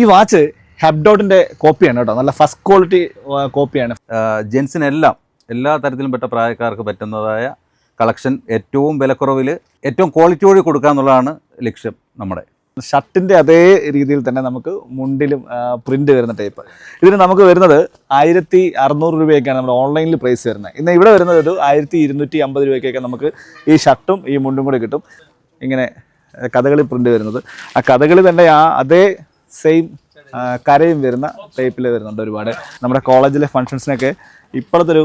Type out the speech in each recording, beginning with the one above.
ഈ വാച്ച് ഹെബ്ഡോട്ടിന്റെ കോപ്പിയാണ് കേട്ടോ. നല്ല ഫസ്റ്റ് ക്വാളിറ്റി കോപ്പിയാണ്. ജെൻസിനെല്ലാം എല്ലാ തരത്തിലും പെട്ട പ്രായക്കാർക്ക് പറ്റുന്നതായ കളക്ഷൻ ഏറ്റവും വിലക്കുറവിൽ ഏറ്റവും ക്വാളിറ്റിയോട് കൊടുക്കുക എന്നുള്ളതാണ് ലക്ഷ്യം നമ്മുടെ. ഷർട്ടിന്റെ അതേ രീതിയിൽ തന്നെ നമുക്ക് മുണ്ടിലും പ്രിന്റ് വരുന്ന ടൈപ്പ് ഇതിന് നമുക്ക് വരുന്നത് ആയിരത്തി അറുന്നൂറ് രൂപയൊക്കെയാണ് നമ്മുടെ ഓൺലൈനിൽ പ്രൈസ് വരുന്നത്. ഇന്ന് ഇവിടെ വരുന്നത് ഒരു ആയിരത്തി ഇരുന്നൂറ്റി അമ്പത് രൂപയ്ക്കൊക്കെ നമുക്ക് ഈ ഷർട്ടും ഈ മുണ്ടും കൂടി കിട്ടും. ഇങ്ങനെ കഥകളി പ്രിന്റ് വരുന്നത്. ആ കഥകളി തന്നെ ആ അതേ സെയിം കരയും വരുന്ന ടൈപ്പിൽ വരുന്നുണ്ട് ഒരുപാട്. നമ്മുടെ കോളേജിലെ ഫങ്ഷൻസിനൊക്കെ ഇപ്പോഴത്തെ ഒരു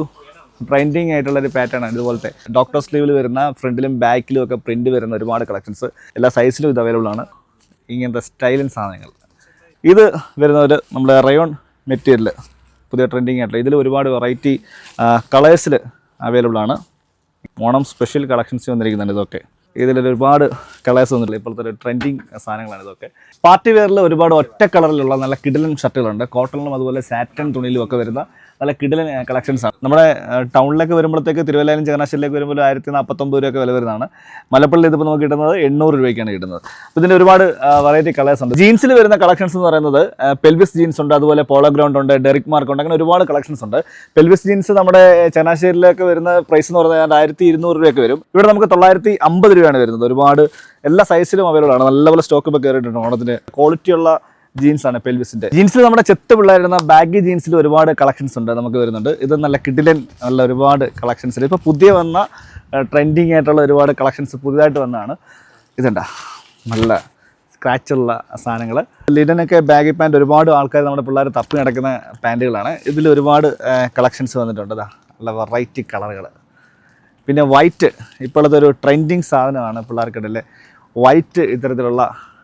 ട്രെൻഡിങ് ആയിട്ടുള്ള ഒരു പാറ്റേൺ ആണ് ഇതുപോലത്തെ. ഡോക്ടർ സ്ലീവിൽ വരുന്ന ഫ്രണ്ടിലും ബാക്കിലും ഒക്കെ പ്രിന്റ് വരുന്ന ഒരുപാട് കളക്ഷൻസ് എല്ലാ സൈസിലും ഇത് അവൈലബിൾ ആണ്. ഇങ്ങനത്തെ സ്റ്റൈലിൻ സാധനങ്ങൾ. ഇത് വരുന്ന ഒരു നമ്മുടെ റയോൺ മെറ്റീരിയൽ പുതിയ ട്രെൻഡിങ് ആയിട്ടുള്ള ഇതിൽ ഒരുപാട് വെറൈറ്റി കളേഴ്സിൽ അവൈലബിൾ ആണ്. ഓണം സ്പെഷ്യൽ കളക്ഷൻസ് വന്നിരിക്കുന്നുണ്ട് ഇതൊക്കെ. ഇതിൽ ഒരുപാട് കളേഴ്സ് ഒന്നുമില്ല. ഇപ്പോഴത്തെ ഒരു ട്രെൻഡിങ് സാധനങ്ങളാണ് ഇതൊക്കെ. പാർട്ടി വെയറിൽ ഒരുപാട് ഒറ്റ കളറിലുള്ള നല്ല കിടിലൻ ഷർട്ടുകളുണ്ട്. കോട്ടണിലും അതുപോലെ സാറ്റൻ തുണിയിലും ഒക്കെ വരുന്ന നല്ല കിടിലൻ കളക്ഷൻസ് ആണ്. നമ്മുടെ ടൗണിലേക്ക് വരുമ്പോഴത്തേക്ക് തിരുവല്ലാലും ചങ്ങനാശ്ശേരിയിലേക്ക് വരുമ്പോൾ ആയിരത്തി നാൽപ്പത്തൊമ്പത് രൂപയൊക്കെ വില വരുന്നതാണ്. മലപ്പള്ളി ഇതിപ്പോൾ നമുക്ക് കിട്ടുന്നത് എണ്ണൂറ് രൂപയ്ക്കാണ് കിട്ടുന്നത്. അപ്പോൾ ഇതിന്റെ ഒരുപാട് വെറൈറ്റി കളേഴ്സ് ഉണ്ട്. ജീൻസിൽ വരുന്ന കളക്ഷൻസ് എന്ന് പറയുന്നത് പെൽവിസ് ജീൻസ് ഉണ്ട് അതുപോലെ പോളോ ഗ്രൗണ്ട് ഉണ്ട് ഡെറിക് മാർക്ക് ഉണ്ട് അങ്ങനെ ഒരുപാട് കളക്ഷൻസ് ഉണ്ട്. പെൽവിസ് ജീൻസ് നമ്മുടെ ചങ്ങനാശ്ശേരിയിലേക്ക് വരുന്ന പ്രൈസ് എന്ന് പറഞ്ഞാൽ ആയിരത്തി ഇരുന്നൂറ് രൂപയൊക്കെ വരും. ഇവിടെ നമുക്ക് തൊള്ളായിരത്തി അമ്പത് രൂപയാണ് വരുന്നത്. ഒരുപാട് എല്ലാ സൈസിലും അവൈലബിൾ ആണ്. നല്ലപോലെ സ്റ്റോക്ക് ഇപ്പോൾ കയറിയിട്ടുണ്ട് ഓണത്തിന്. ക്വാളിറ്റിയുള്ള ജീൻസ് ആണ് പെൽവിസിന്റെ ജീൻസിൽ നമ്മുടെ ചെത്ത് പിള്ളേരുന്ന ബാഗി ജീൻസിൽ ഒരുപാട് കളക്ഷൻസ് ഉണ്ട്. നമുക്ക് വരുന്നുണ്ട്. ഇത് നല്ല കിഡിലൻ നല്ല ഒരുപാട് കളക്ഷൻസ് ഇപ്പോൾ പുതിയ വന്ന ട്രെൻഡിങ് ആയിട്ടുള്ള ഒരുപാട് കളക്ഷൻസ് പുതിയതായിട്ട് വന്നതാണ്. ഇതുണ്ട നല്ല സ്ക്രാച്ചുള്ള സാധനങ്ങൾ ലിനനൊക്കെ ബാഗി പാന്റ് ഒരുപാട് ആൾക്കാർ നമ്മുടെ പിള്ളേർ തപ്പി നടക്കുന്ന പാന്റുകളാണ് ഇതിൽ ഒരുപാട് കളക്ഷൻസ് വന്നിട്ടുണ്ട്. അതാ നല്ല വെറൈറ്റി കളറുകൾ പിന്നെ വൈറ്റ് ഇപ്പോഴത്തെ ഒരു ട്രെൻഡിങ് സാധനമാണ് പിള്ളേർക്കിടയിൽ വൈറ്റ് ഇത്തരത്തിലുള്ള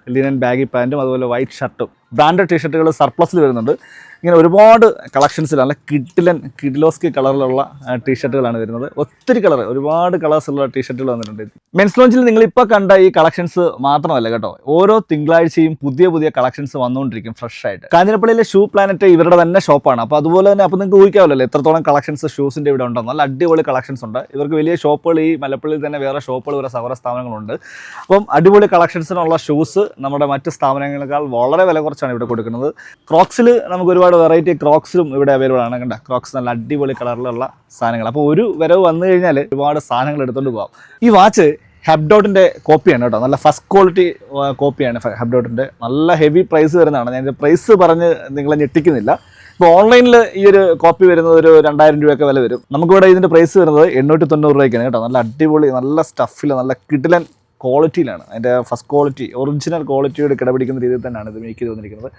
ലിനൻ ബാഗി പാന്റും അതുപോലെ വൈറ്റ് ഷർട്ടും ബ്രാൻഡഡ് ടീഷർട്ടുകൾ സർപ്ലസിൽ വരുന്നുണ്ട്. ഇങ്ങനെ ഒരുപാട് കളക്ഷൻസിൽ നല്ല കിഡിലൻ കിഡിലോസ്കി കളറിലുള്ള ടീഷർട്ടുകളാണ് വരുന്നത്. ഒത്തിരി കളർ ഒരുപാട് കളേഴ്സുള്ള ടീഷർട്ടുകൾ വന്നിട്ടുണ്ട്. മെൻസ് ലോഞ്ചിൽ നിങ്ങൾ ഇപ്പോൾ കണ്ട ഈ കളക്ഷൻസ് മാത്രമല്ല കേട്ടോ. ഓരോ തിങ്കളാഴ്ചയും പുതിയ പുതിയ കളക്ഷൻസ് വന്നുകൊണ്ടിരിക്കും ഫ്രഷ് ആയിട്ട്. കാഞ്ഞിരപ്പള്ളിയിലെ ഷൂ പ്ലാനറ്റ് ഇവരുടെ തന്നെ ഷോപ്പാണ് അപ്പോൾ അതുപോലെ തന്നെ അപ്പോൾ നിങ്ങൾക്ക് ഊഹിക്കാമല്ലോ എത്രത്തോളം കളക്ഷൻസ് ഷൂസിന്റെ ഇവിടെ ഉണ്ടോ. നല്ല അടിപൊളി കളക്ഷൻസ് ഉണ്ട്. ഇവർക്ക് വലിയ ഷോപ്പുകൾ ഈ മലപ്പള്ളിയിൽ തന്നെ വേറെ ഷോപ്പുകൾ വേറെ സൗര സ്ഥാപനങ്ങളുണ്ട്. അപ്പം അടിപൊളി കളക്ഷൻസിനുള്ള ഷൂസ് നമ്മുടെ മറ്റ് സ്ഥാപനങ്ങളെക്കാൾ വളരെ വില കുറച്ചാണ് ഇവിടെ കൊടുക്കുന്നത്. ക്രോക്സിൽ നമുക്ക് ഒരുപാട് വെറൈറ്റി ക്രോക്സിലും ഇവിടെ അവൈലബിൾ ആണ്. കണ്ട ക്രോക്സ് നല്ല അടിപൊളി കളറിലുള്ള സാധനങ്ങൾ അപ്പോൾ ഒരു വരവ് വന്നു കഴിഞ്ഞാൽ ഒരുപാട് സാധനങ്ങൾ എടുത്തുകൊണ്ട് പോകാം ഈ വാച്ച് ഹെബ്ഡോട്ടിന്റെ കോപ്പിയാണ് കേട്ടോ. നല്ല ഫസ്റ്റ് ക്വാളിറ്റി കോപ്പിയാണ് ഹെബ്ഡോട്ടിന്റെ നല്ല ഹെവി പ്രൈസ് വരുന്നതാണ്. ഞാൻ പ്രൈസ് പറഞ്ഞ് നിങ്ങളെ ഞെട്ടിക്കുന്നില്ല. ഇപ്പോൾ ഓൺലൈനിൽ ഈ ഒരു കോപ്പി വരുന്നത് ഒരു രണ്ടായിരം രൂപയൊക്കെ വില വരും. നമുക്കിവിടെ ഇതിന്റെ പ്രൈസ് വരുന്നത് എണ്ണൂറ്റി തൊണ്ണൂറ് രൂപയ്ക്കാണ് കേട്ടോ. നല്ല അടിപൊളി നല്ല സ്റ്റഫിൽ നല്ല കിടിലൻ ക്വാളിറ്റിയിലാണ് അതിന്റെ ഫസ്റ്റ് ക്വാളിറ്റി ഒറിജിനൽ ക്വാളിറ്റിയോട് കിടപിടിക്കുന്ന രീതിയിൽ തന്നെയാണ് ഇത് മേക്ക് ചെയ്ത് വന്നിരിക്കുന്നത്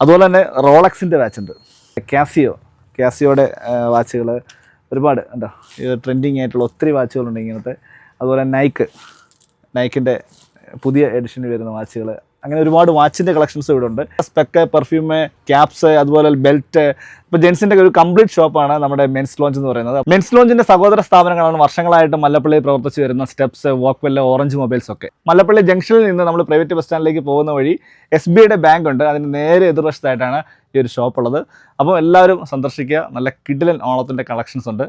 അതുപോലെ തന്നെ റോളക്സിന്റെ വാച്ച് ഉണ്ട്. കാസിയോ കാസിയോയുടെ വാച്ചുകൾ ഒരുപാട് എന്താ ട്രെൻഡിങ് ആയിട്ടുള്ള ഒത്തിരി വാച്ചുകളുണ്ട് ഇങ്ങനത്തെ. അതുപോലെ നൈക്ക് നൈക്കിന്റെ പുതിയ എഡിഷനിൽ വരുന്ന വാച്ചുകൾ അങ്ങനെ ഒരുപാട് വാച്ചിന്റെ കളക്ഷൻസ് ഇവിടെ ഉണ്ട് സ്പെക്ക് പെർഫ്യൂമ് ക്യാപ്സ് അതുപോലെ ബെൽറ്റ്. ഇപ്പോൾ ജെൻസിന്റെ ഒരു കംപ്ലീറ്റ് ഷോപ്പാണ് നമ്മുടെ മെൻസ് ലോഞ്ച് എന്ന് പറയുന്നത്. മെൻസ് ലോഞ്ചിന്റെ സഹോദര സ്ഥാപനങ്ങളാണ് വർഷങ്ങളായിട്ട് മല്ലപ്പള്ളിയിൽ പ്രവർത്തിച്ച് വരുന്ന സ്റ്റെപ്സ് വോക്ക്വെല്ല് ഓറഞ്ച് മൊബൈൽസ് ഒക്കെ. മല്ലപ്പള്ളി ജംഗ്ഷനിൽ നിന്ന് നമ്മൾ പ്രൈവറ്റ് ബസ് സ്റ്റാൻഡിലേക്ക് പോകുന്ന വഴി എസ് ബി ഐയുടെ ബാങ്ക് ഉണ്ട്. അതിന് നേരെ എതിർവശത്തായിട്ടാണ് ഈ ഒരു ഷോപ്പ് ഉള്ളത് അപ്പോൾ എല്ലാവരും സന്ദർശിക്കുക. നല്ല കിഡിലൻ ഓണത്തിന്റെ കളക്ഷൻസ് ഉണ്ട്.